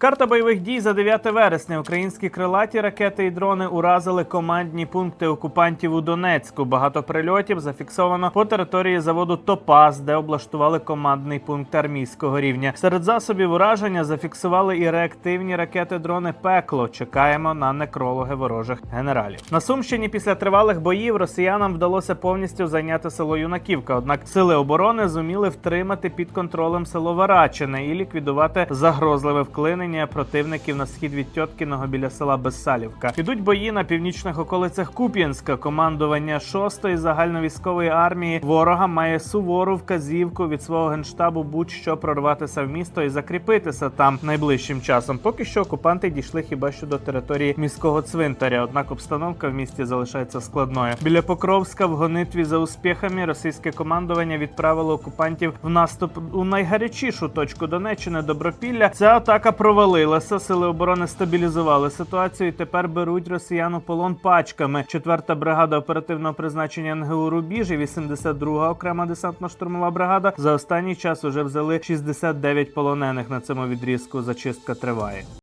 Карта бойових дій за 9 вересня. Українські крилаті ракети і дрони уразили командні пункти окупантів у Донецьку. Багато прильотів зафіксовано по території заводу Топаз, де облаштували командний пункт армійського рівня. Серед засобів ураження зафіксували і реактивні ракети-дрони Пекло. Чекаємо на некрологи ворожих генералів. На Сумщині після тривалих боїв росіянам вдалося повністю зайняти село Юнаківка. Однак сили оборони зуміли втримати під контролем село Варачине і ліквідувати загрозливе вклинення противників на схід від Тьоткіного біля села Безсалівка. Ідуть бої на північних околицях Куп'янська. Командування 6-ї загальновійськової армії ворога має сувору вказівку від свого генштабу будь-що прорватися в місто і закріпитися там найближчим часом. Поки що окупанти дійшли хіба що до території міського цвинтаря. Однак обстановка в місті залишається складною. Біля Покровська в гонитві за успіхами російське командування відправило окупантів в наступ у найгарячішу точку Донеччини Добропілля. Ця атака провалилася. Сили оборони стабілізували ситуацію. і Тепер беруть росіян у полон пачками. Четверта бригада оперативного призначення НГУ Рубіжі, і 82-га окрема десантно-штурмова бригада за останній час уже взяли 69 полонених на цьому відрізку. Зачистка триває.